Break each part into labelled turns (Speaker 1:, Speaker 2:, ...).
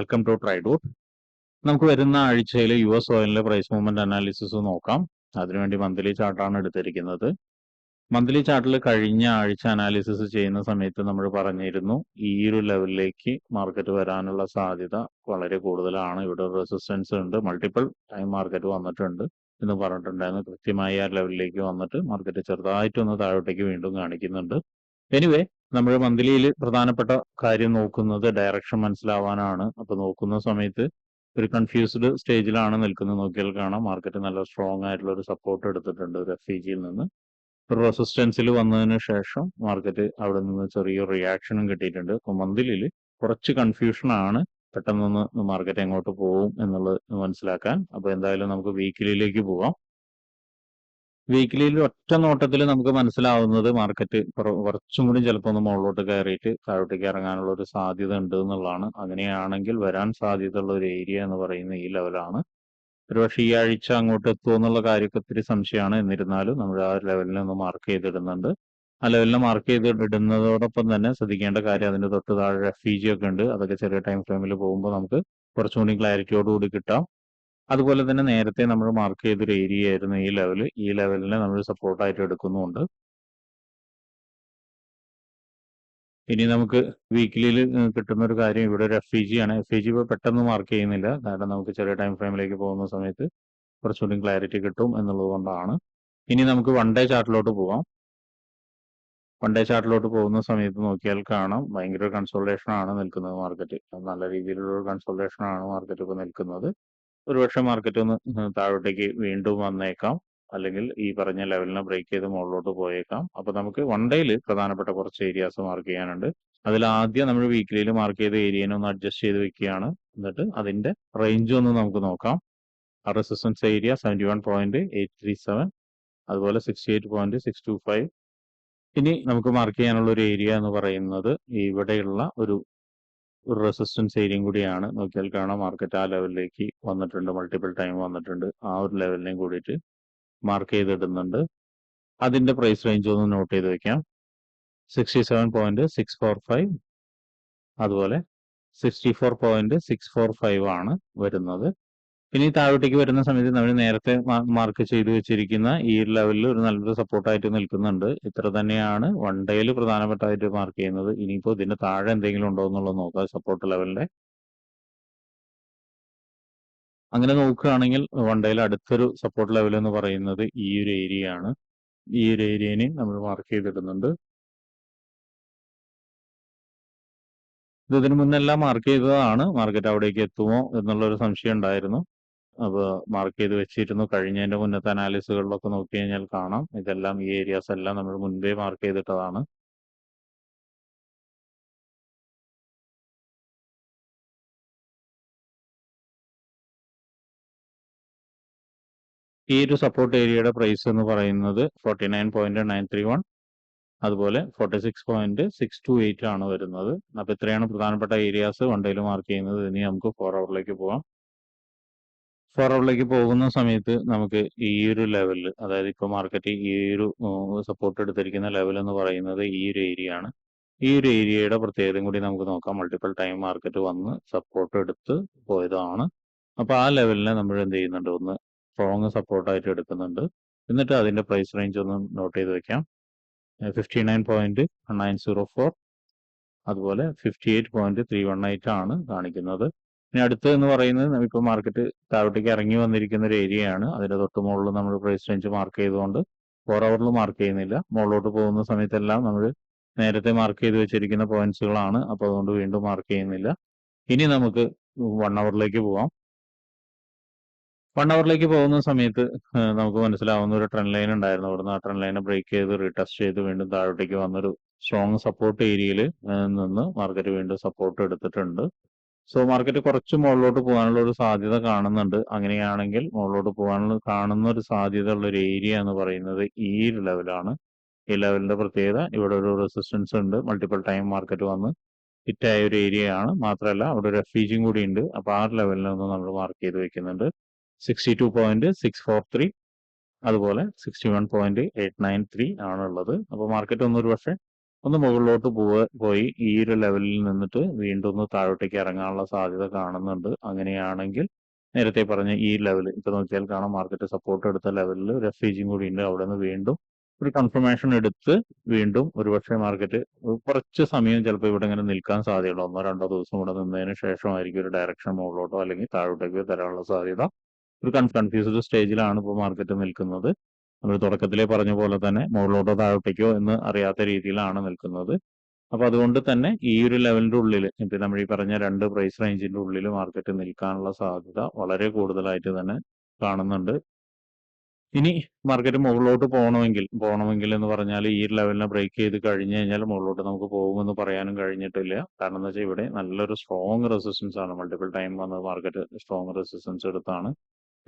Speaker 1: Welcome to ട്രൈഡൂട്ട് നമുക്ക് വരുന്ന ആഴ്ചയിൽ യു എസ് ഓയിലിന്റെ പ്രൈസ് മൂവ്മെന്റ് അനാലിസിസ് നോക്കാം. അതിനുവേണ്ടി മന്ത്ലി ചാർട്ടാണ് എടുത്തിരിക്കുന്നത്. മന്ത്ലി ചാർട്ടിൽ കഴിഞ്ഞ ആഴ്ച അനാലിസിസ് ചെയ്യുന്ന സമയത്ത് നമ്മൾ പറഞ്ഞിരുന്നു ഈ ഒരു ലെവലിലേക്ക് മാർക്കറ്റ് വരാനുള്ള സാധ്യത വളരെ കൂടുതലാണ്. ഇവിടെ റെസിസ്റ്റൻസ് ഉണ്ട്. മൾട്ടിപ്പിൾ ടൈം മാർക്കറ്റ് വന്നിട്ടുണ്ട് എന്ന് പറഞ്ഞിട്ടുണ്ടായിരുന്നു. കൃത്യമായി ആ ലെവലിലേക്ക് വന്നിട്ട് മാർക്കറ്റ് ചെറുതായിട്ടൊന്ന് താഴോട്ടേക്ക് വീണ്ടും കാണിക്കുന്നുണ്ട്. എനിവേ നമ്മൾ മന്ത്ലിയിൽ പ്രധാനപ്പെട്ട കാര്യം നോക്കുന്നത് ഡയറക്ഷൻ മനസ്സിലാവാനാണ്. അപ്പൊ നോക്കുന്ന സമയത്ത് ഒരു കൺഫ്യൂസ്ഡ് സ്റ്റേജിലാണ് നിൽക്കുന്നത്. നോക്കിയാൽ കാണാം. മാർക്കറ്റ് നല്ല സ്ട്രോങ് ആയിട്ടുള്ള ഒരു സപ്പോർട്ട് എടുത്തിട്ടുണ്ട് ഒരു എഫ് ജിയിൽ നിന്ന്. ഒരു റെസിസ്റ്റൻസിൽ വന്നതിന് ശേഷം മാർക്കറ്റ് അവിടെ നിന്ന് ചെറിയ റിയാക്ഷനും കിട്ടിയിട്ടുണ്ട്. അപ്പൊ മന്ത്ലിയിൽ കുറച്ച് കൺഫ്യൂഷനാണ് പെട്ടെന്നൊന്ന് മാർക്കറ്റ് എങ്ങോട്ട് പോകും എന്നുള്ളത് മനസ്സിലാക്കാൻ. അപ്പൊ എന്തായാലും നമുക്ക് വീക്കിലിയിലേക്ക് പോവാം. വീക്കിലിയിൽ ഒറ്റ നോട്ടത്തിൽ നമുക്ക് മനസ്സിലാവുന്നത് മാർക്കറ്റ് കുറച്ചും കൂടി ചിലപ്പോൾ ഒന്ന് മുകളിലോട്ട് കയറിയിട്ട് താഴോട്ടേക്ക് ഇറങ്ങാനുള്ള ഒരു സാധ്യത ഉണ്ട് എന്നുള്ളതാണ്. അങ്ങനെയാണെങ്കിൽ വരാൻ സാധ്യതയുള്ള ഒരു ഏരിയ എന്ന് പറയുന്ന ഈ ലെവലാണ് ഒരുപക്ഷെ ഈ ആഴ്ച അങ്ങോട്ട് എത്തുമോ എന്നുള്ള കാര്യമൊക്കെ ഒത്തിരി സംശയമാണ്. എന്നിരുന്നാലും നമ്മൾ ആ ലെവലിനെ ഒന്ന് മാർക്ക് ചെയ്തിടുന്നുണ്ട്. ആ ലെവലിനെ മാർക്ക് ചെയ്ത് ഇടുന്നതോടൊപ്പം തന്നെ ശ്രദ്ധിക്കേണ്ട കാര്യം അതിന്റെ തൊട്ട് താഴെ എഫ് ജി ഒക്കെ ഉണ്ട്. അതൊക്കെ ചെറിയ ടൈം ഫ്രെയിമിൽ പോകുമ്പോൾ നമുക്ക് കുറച്ചുകൂടി ക്ലാരിറ്റിയോടുകൂടി കിട്ടാം. അതുപോലെ തന്നെ നേരത്തെ നമ്മൾ മാർക്ക് ചെയ്തൊരു ഏരിയ ആയിരുന്നു ഈ ലെവൽ ഈ ലെവലിനെ നമ്മൾ സപ്പോർട്ടായിട്ട് എടുക്കുന്നുണ്ട്. ഇനി നമുക്ക് വീക്കിലിയിൽ കിട്ടുന്ന ഒരു കാര്യം ഇവിടെ ഒരു എഫ് ഇ ജി ആണ്. എഫ് ഇ ജി ഇപ്പോൾ പെട്ടെന്ന് മാർക്ക് ചെയ്യുന്നില്ല. കാരണം നമുക്ക് ചെറിയ ടൈം ഫ്രെയിമിലേക്ക് പോകുന്ന സമയത്ത് കുറച്ചുകൂടി ക്ലാരിറ്റി കിട്ടും എന്നുള്ളത് കൊണ്ടാണ്. ഇനി നമുക്ക് വൺ ഡേ ചാർട്ടിലോട്ട് പോവാം. വൺ ഡേ ചാർട്ടിലോട്ട് പോകുന്ന സമയത്ത് നോക്കിയാൽ കാണാം. ഭയങ്കര കൺസോൾട്ടേഷൻ ആണ് നിൽക്കുന്നത് മാർക്കറ്റ് നല്ല രീതിയിലുള്ള ഒരു കൺസോൾട്ടേഷൻ ആണ് മാർക്കറ്റ് ഇപ്പോൾ നിൽക്കുന്നത്. ഒരുപക്ഷെ മാർക്കറ്റ് ഒന്ന് താഴോട്ടേക്ക് വീണ്ടും വന്നേക്കാം. അല്ലെങ്കിൽ ഈ പറഞ്ഞ ലെവലിനെ ബ്രേക്ക് ചെയ്ത് മുകളിലോട്ട് പോയേക്കാം. അപ്പൊ നമുക്ക് വൺ ഡേയിൽ പ്രധാനപ്പെട്ട കുറച്ച് ഏരിയാസ് മാർക്ക് ചെയ്യാനുണ്ട്. അതിൽ ആദ്യം നമ്മൾ വീക്കിലിയിൽ മാർക്ക് ചെയ്ത ഏരിയനെ ഒന്ന് അഡ്ജസ്റ്റ് ചെയ്ത് വെക്കുകയാണ്. എന്നിട്ട് അതിന്റെ റേഞ്ച് ഒന്ന് നമുക്ക് നോക്കാം. Resistance area seventy one point eight three seven അതുപോലെ sixty eight point six two five ഇനി നമുക്ക് മാർക്ക് ചെയ്യാനുള്ള ഒരു ഏരിയ എന്ന് പറയുന്നത് ഇവിടെയുള്ള ഒരു ഒരു റെസിസ്റ്റൻസ് ഏരിയയും കൂടിയാണ്. നോക്കിയാൽ കാണാം മാർക്കറ്റ് ആ ലെവലിലേക്ക് വന്നിട്ടുണ്ട് മൾട്ടിപ്പിൾ ടൈം വന്നിട്ടുണ്ട്. ആ ഒരു ലെവലിനെയും കൂടിയിട്ട് മാർക്ക് ചെയ്തിടുന്നുണ്ട്. അതിന്റെ പ്രൈസ് റേഞ്ച് ഒന്ന് നോട്ട് ചെയ്ത് വെക്കാം. Sixty seven point six four five അതുപോലെ sixty four point six four five ആണ് വരുന്നത്. ഇനി താഴോട്ടേക്ക് വരുന്ന സമയത്ത് നമ്മൾ നേരത്തെ മാർക്ക് ചെയ്തു വെച്ചിരിക്കുന്ന ഈ ലെവലിൽ ഒരു നല്ലൊരു സപ്പോർട്ടായിട്ട് നിൽക്കുന്നുണ്ട്. ഇത്ര തന്നെയാണ് വൺ ഡേയിൽ പ്രധാനപ്പെട്ടായിട്ട് മാർക്ക് ചെയ്യുന്നത്. ഇനിയിപ്പോൾ ഇതിന്റെ താഴെ എന്തെങ്കിലും ഉണ്ടോ എന്നുള്ളത് നോക്കാം. സപ്പോർട്ട് ലെവലിന്റെ അങ്ങനെ നോക്കുകയാണെങ്കിൽ വൺ ഡേയിൽ അടുത്തൊരു സപ്പോർട്ട് ലെവൽ എന്ന് പറയുന്നത് ഈ ഒരു ഏരിയ ആണ്. ഈ ഒരു ഏരിയനെ നമ്മൾ മാർക്ക് ചെയ്തിടുന്നുണ്ട്. ഇത് ഇതിനു മുന്നെല്ലാം മാർക്ക് ചെയ്തതാണ്. മാർക്കറ്റ് അവിടേക്ക് എത്തുമോ എന്നുള്ളൊരു സംശയം ഉണ്ടായിരുന്നു. അപ്പോൾ മാർക്ക് ചെയ്ത് വെച്ചിരുന്നു. കഴിഞ്ഞതിന്റെ മുന്നത്തെ അനാലിസുകളിലൊക്കെ നോക്കി കഴിഞ്ഞാൽ കാണാം. ഇതെല്ലാം ഈ ഏരിയാസ് എല്ലാം നമ്മൾ മുൻപേ മാർക്ക് ചെയ്തിട്ടതാണ്. ഈ ഒരു സപ്പോർട്ട് ഏരിയയുടെ പ്രൈസ് എന്ന് പറയുന്നത് forty nine point nine three one അതുപോലെ forty six point six two eight ആണ് വരുന്നത്. അപ്പൊ ഇത്രയാണ് പ്രധാനപ്പെട്ട ഏരിയാസ് വൺ ഡേയിൽ മാർക്ക് ചെയ്യുന്നത്. ഇനി നമുക്ക് ഫോർ അവറിലേക്ക് പോവാം. ഫോർ അവറിലേക്ക് പോകുന്ന സമയത്ത് നമുക്ക് ഈ ഒരു ലെവലിൽ അതായത് ഇപ്പൊ മാർക്കറ്റ് ഈ ഒരു സപ്പോർട്ട് എടുത്തിരിക്കുന്ന ലെവൽ എന്ന് പറയുന്നത് ഈ ഒരു ഏരിയ ആണ് ഈ ഒരു ഏരിയയുടെ പ്രത്യേകതയും കൂടി നമുക്ക് നോക്കാം. മൾട്ടിപ്പിൾ ടൈം മാർക്കറ്റ് വന്ന് സപ്പോർട്ട് എടുത്ത് പോയതാണ്. അപ്പോൾ ആ ലെവലിനെ നമ്മൾ എന്ത് ചെയ്യുന്നുണ്ട്? ഒന്ന് സ്ട്രോങ് സപ്പോർട്ടായിട്ട് എടുക്കുന്നുണ്ട്. എന്നിട്ട് അതിന്റെ പ്രൈസ് റേഞ്ച് ഒന്ന് നോട്ട് ചെയ്ത് വെക്കാം. Fifty nine point nine zero four അതുപോലെ fifty eight point three one eight ആണ് കാണിക്കുന്നത്. ഇനി അടുത്ത് എന്ന് പറയുന്നത് ഇപ്പോൾ മാർക്കറ്റ് താഴോട്ടേക്ക് ഇറങ്ങി വന്നിരിക്കുന്ന ഒരു ഏരിയയാണ് അതിന്റെ തൊട്ട് മുകളിൽ നമ്മൾ പ്രൈസ് റേഞ്ച് മാർക്ക് ചെയ്തുകൊണ്ട് ഫോർ അവറിൽ മാർക്ക് ചെയ്യുന്നില്ല. മുകളിലോട്ട് പോകുന്ന സമയത്തെല്ലാം നമ്മൾ നേരത്തെ മാർക്ക് ചെയ്ത് വെച്ചിരിക്കുന്ന പോയിന്റ്സുകളാണ് അപ്പോൾ അതുകൊണ്ട് വീണ്ടും മാർക്ക് ചെയ്യുന്നില്ല. ഇനി നമുക്ക് വൺ അവറിലേക്ക് പോവാം. വൺ അവറിലേക്ക് പോകുന്ന സമയത്ത് നമുക്ക് മനസ്സിലാവുന്ന ഒരു ട്രെൻഡ് ലൈൻ ഉണ്ടായിരുന്നു. അവിടുന്ന് ആ ട്രെൻഡ് ലൈനെ ബ്രേക്ക് ചെയ്ത് റീടെസ്റ്റ് ചെയ്ത് വീണ്ടും താഴോട്ടേക്ക് വന്നൊരു സ്ട്രോങ് സപ്പോർട്ട് ഏരിയയിൽ നിന്ന് മാർക്കറ്റ് വീണ്ടും സപ്പോർട്ട് എടുത്തിട്ടുണ്ട്. സോ മാർക്കറ്റ് കുറച്ച് മുകളിലോട്ട് പോകാനുള്ള ഒരു സാധ്യത കാണുന്നുണ്ട്. അങ്ങനെയാണെങ്കിൽ മുകളിലോട്ട് പോകാനുള്ള കാണുന്ന ഒരു സാധ്യത ഉള്ള ഒരു ഏരിയ എന്ന് പറയുന്നത് ഈ ഒരു ലെവലാണ് ഈ ലെവലിന്റെ പ്രത്യേകത ഇവിടെ ഒരു റെസിസ്റ്റൻസ് ഉണ്ട്. മൾട്ടിപ്പിൾ ടൈം മാർക്കറ്റ് വന്ന് ഹിറ്റായ ഒരു ഏരിയ ആണ്. മാത്രമല്ല അവിടെ ഒരു എഫ്ഇജിയും കൂടി ഉണ്ട്. അപ്പോൾ ആ ലെവലിനൊന്ന് നമ്മൾ മാർക്ക് ചെയ്ത് വെക്കുന്നുണ്ട്. Sixty two point six four three അതുപോലെ sixty one point eight nine three ആണുള്ളത്. അപ്പോൾ മാർക്കറ്റ് ഒന്നൊരു പക്ഷേ ഒന്ന് മുകളിലോട്ട് പോയി ഈ ഒരു ലെവലിൽ നിന്നിട്ട് വീണ്ടും ഒന്ന് താഴോട്ടേക്ക് ഇറങ്ങാനുള്ള സാധ്യത കാണുന്നുണ്ട്. അങ്ങനെയാണെങ്കിൽ നേരത്തെ പറഞ്ഞ ഈ ലെവൽ ഇപ്പൊ നോക്കിയാൽ കാണാം മാർക്കറ്റ് സപ്പോർട്ട് എടുത്ത ലെവലിൽ റെഫ്യൂജിയും കൂടി ഉണ്ട്. അവിടെ നിന്ന് വീണ്ടും ഒരു കൺഫർമേഷൻ എടുത്ത് വീണ്ടും ഒരുപക്ഷെ മാർക്കറ്റ് കുറച്ച് സമയം ചിലപ്പോൾ ഇവിടെ ഇങ്ങനെ നിൽക്കാൻ സാധ്യതയുണ്ട്. ഒന്നോ രണ്ടോ ദിവസം ഇവിടെ നിന്നതിന് ശേഷമായിരിക്കും ഒരു ഡയറക്ഷൻ മുകളിലോട്ടോ അല്ലെങ്കിൽ താഴോട്ടേക്കോ തരാനുള്ള സാധ്യത. ഒരു കൺഫ്യൂസ്ഡ് സ്റ്റേജിലാണ് ഇപ്പോൾ മാർക്കറ്റ് നിൽക്കുന്നത്. നമ്മൾ തുടക്കത്തിലേ പറഞ്ഞ പോലെ തന്നെ മുകളിലോട്ടോ താഴോട്ടേക്കോ എന്ന് അറിയാത്ത രീതിയിലാണ് നിൽക്കുന്നത്. അപ്പൊ അതുകൊണ്ട് തന്നെ ഈ ഒരു ലെവലിന്റെ ഉള്ളിൽ ഇപ്പൊ നമ്മൾ ഈ പറഞ്ഞ രണ്ട് പ്രൈസ് റേഞ്ചിന്റെ ഉള്ളിൽ മാർക്കറ്റ് നിൽക്കാനുള്ള സാധ്യത വളരെ കൂടുതലായിട്ട് തന്നെ കാണുന്നുണ്ട്. ഇനി മാർക്കറ്റ് മുകളിലോട്ട് പോകണമെങ്കിൽ പോകണമെങ്കിൽ എന്ന് പറഞ്ഞാൽ ഈ ലെവലിനെ ബ്രേക്ക് ചെയ്ത് കഴിഞ്ഞു കഴിഞ്ഞാൽ മുകളിലോട്ട് നമുക്ക് പോകുമെന്ന് പറയാനും കഴിഞ്ഞിട്ടില്ല. കാരണം എന്ന് വെച്ചാൽ ഇവിടെ നല്ലൊരു സ്ട്രോങ് റെസിസ്റ്റൻസ് ആണ്. മൾട്ടിപ്പിൾ ടൈം വന്ന് മാർക്കറ്റ് സ്ട്രോങ് റെസിസ്റ്റൻസ് എടുത്താണ്.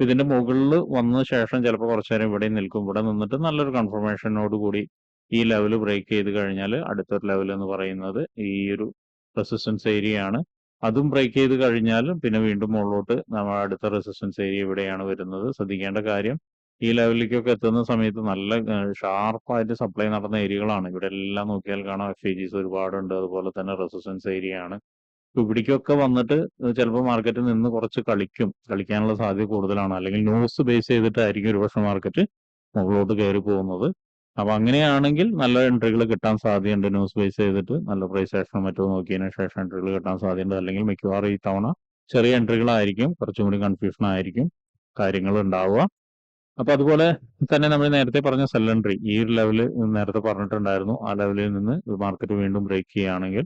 Speaker 1: ഇതിന്റെ മുകളിൽ വന്ന ശേഷം ചിലപ്പോൾ കുറച്ചു നേരം ഇവിടെ നിൽക്കും. ഇവിടെ നിന്നിട്ട് നല്ലൊരു കൺഫർമേഷനോട് കൂടി ഈ ലെവൽ ബ്രേക്ക് ചെയ്ത് കഴിഞ്ഞാൽ അടുത്തൊരു ലെവൽ എന്ന് പറയുന്നത് ഈ ഒരു റെസിസ്റ്റൻസ് ഏരിയ ആണ്. അതും ബ്രേക്ക് ചെയ്ത് കഴിഞ്ഞാൽ പിന്നെ വീണ്ടും മുകളിലോട്ട് നമ്മൾ അടുത്ത റെസിസ്റ്റൻസ് ഏരിയ ഇവിടെയാണ് വരുന്നത്. ശ്രദ്ധിക്കേണ്ട കാര്യം ഈ ലെവലിലേക്കൊക്കെ എത്തുന്ന സമയത്ത് നല്ല ഷാർപ്പായിട്ട് സപ്ലൈ നടന്ന ഏരിയകളാണ് ഇവിടെ എല്ലാം നോക്കിയാൽ കാണാം. എഫ് ഐ ജിസ് ഒരുപാടുണ്ട്. അതുപോലെ തന്നെ റെസിസ്റ്റൻസ് ഏരിയ ആണ്. ഇവിടേക്കൊക്കെ വന്നിട്ട് ചിലപ്പോൾ മാർക്കറ്റിൽ നിന്ന് കുറച്ച് കളിക്കും. കളിക്കാനുള്ള സാധ്യത കൂടുതലാണ്. അല്ലെങ്കിൽ ന്യൂസ് ബേസ് ചെയ്തിട്ടായിരിക്കും ഒരുപക്ഷെ മാർക്കറ്റ് മുകളിലോട്ട് കയറി പോകുന്നത്. അപ്പൊ അങ്ങനെയാണെങ്കിൽ നല്ല എൻട്രികൾ കിട്ടാൻ സാധ്യതയുണ്ട്. ന്യൂസ് ബേസ് ചെയ്തിട്ട് നല്ല പ്രൈസ് ആക്ഷനും മറ്റോ നോക്കിയതിനു ശേഷം എൻട്രികൾ കിട്ടാൻ സാധ്യതയുണ്ട്. അല്ലെങ്കിൽ മിക്കവാറും ഈ തവണ ചെറിയ എൻട്രികളായിരിക്കും കുറച്ചും കൂടി കൺഫ്യൂഷൻ ആയിരിക്കും കാര്യങ്ങൾ ഉണ്ടാവുക. അപ്പൊ അതുപോലെ തന്നെ നമ്മൾ നേരത്തെ പറഞ്ഞ സെല്ലൻട്രി ഈ ഒരു ലെവൽ നേരത്തെ പറഞ്ഞിട്ടുണ്ടായിരുന്നു. ആ ലെവലിൽ നിന്ന് മാർക്കറ്റ് വീണ്ടും ബ്രേക്ക് ചെയ്യുകയാണെങ്കിൽ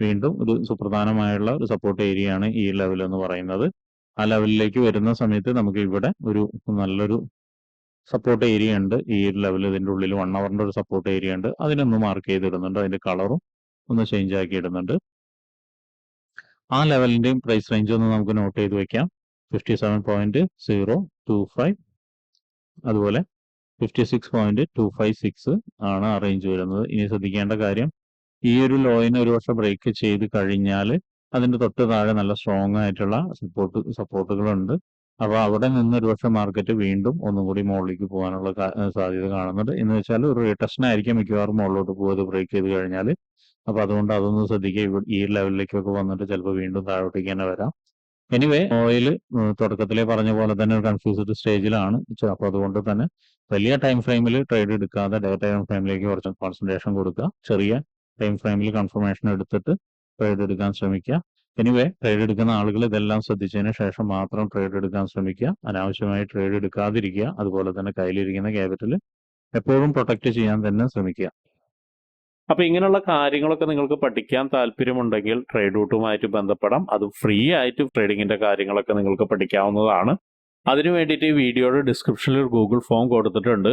Speaker 1: വീണ്ടും ഒരു സുപ്രധാനമായുള്ള ഒരു സപ്പോർട്ട് ഏരിയയാണ് ഈ ലെവൽ എന്ന് പറയുന്നത്. ആ ലെവലിലേക്ക് വരുന്ന സമയത്ത് നമുക്ക് ഇവിടെ ഒരു നല്ലൊരു സപ്പോർട്ട് ഏരിയ ഉണ്ട്. ഈ ലെവൽ ഇതിന്റെ ഉള്ളിൽ വൺ അവറിന്റെ ഒരു സപ്പോർട്ട് ഏരിയ ഉണ്ട്. അതിനൊന്ന് മാർക്ക് ചെയ്തിടുന്നുണ്ട്. അതിന്റെ കളറും ഒന്ന് ചേഞ്ച് ആക്കി ഇടുന്നുണ്ട്. ആ ലെവലിന്റെയും പ്രൈസ് റേഞ്ച് ഒന്ന് നമുക്ക് നോട്ട് ചെയ്ത് വെക്കാം. Fifty seven point zero two five അതുപോലെ fifty six point two five six ആണ് ആ റേഞ്ച് വരുന്നത്. ഇനി ശ്രദ്ധിക്കേണ്ട കാര്യം ഈ ഒരു ലോയിനെ ഒരു വർഷം ബ്രേക്ക് ചെയ്ത് കഴിഞ്ഞാൽ അതിന്റെ തൊട്ട് താഴെ നല്ല സ്ട്രോങ് ആയിട്ടുള്ള സപ്പോർട്ട് സപ്പോർട്ടുകളുണ്ട് അപ്പൊ അവിടെ നിന്ന് ഒരു പക്ഷെ മാർക്കറ്റ് വീണ്ടും ഒന്നും കൂടി മുകളിലേക്ക് പോകാനുള്ള സാധ്യത കാണുന്നുണ്ട്. എന്ന് വെച്ചാൽ ഒരു റിട്ടസ്റ്റ് ആയിരിക്കും മിക്കവാറും മുകളിലോട്ട് പോകുന്നത് ബ്രേക്ക് ചെയ്ത് കഴിഞ്ഞാൽ അപ്പൊ അതുകൊണ്ട് അതൊന്ന് ശ്രദ്ധിക്കുക. ഈ ലെവലിലേക്കൊക്കെ വന്നിട്ട് ചിലപ്പോൾ വീണ്ടും താഴോട്ടേക്ക് തന്നെ വരാം. എനിവേ ഓയിൽ തുടക്കത്തിലെ പറഞ്ഞ പോലെ തന്നെ ഒരു കൺഫ്യൂസ്ഡ് സ്റ്റേജിലാണ് അപ്പൊ അതുകൊണ്ട് തന്നെ വലിയ ടൈം ഫ്രെയിമിൽ ട്രേഡ് എടുക്കാതെ ഡേ ടൈം ഫ്രെയിമിലേക്ക് കുറച്ച് കോൺസെൻട്രേഷൻ കൊടുക്കുക. ചെറിയ ടൈം ഫ്രെയിമിൽ കൺഫർമേഷൻ എടുത്തിട്ട് ട്രേഡ് എടുക്കാൻ ശ്രമിക്കുക. എനിവേ ട്രേഡ് എടുക്കുന്ന ആളുകൾ ഇതെല്ലാം ശ്രദ്ധിച്ചതിന് ശേഷം മാത്രം ട്രേഡ് എടുക്കാൻ ശ്രമിക്കുക. അനാവശ്യമായി ട്രേഡ് എടുക്കാതിരിക്കുക. അതുപോലെ തന്നെ കയ്യിലിരിക്കുന്ന ക്യാപിറ്റൽ എപ്പോഴും പ്രൊട്ടക്ട് ചെയ്യാൻ തന്നെ ശ്രമിക്കുക. അപ്പൊ ഇങ്ങനെയുള്ള കാര്യങ്ങളൊക്കെ നിങ്ങൾക്ക് പഠിക്കാൻ താല്പര്യമുണ്ടെങ്കിൽ ട്രേഡ് റൂട്ടുമായിട്ട് ബന്ധപ്പെടാം. അത് ഫ്രീ ആയിട്ട് ട്രേഡിങ്ങിന്റെ കാര്യങ്ങളൊക്കെ നിങ്ങൾക്ക് പഠിക്കാവുന്നതാണ്. അതിനു വേണ്ടിയിട്ട് ഈ വീഡിയോയുടെ ഡിസ്ക്രിപ്ഷനിൽ ഒരു ഗൂഗിൾ ഫോം കൊടുത്തിട്ടുണ്ട്.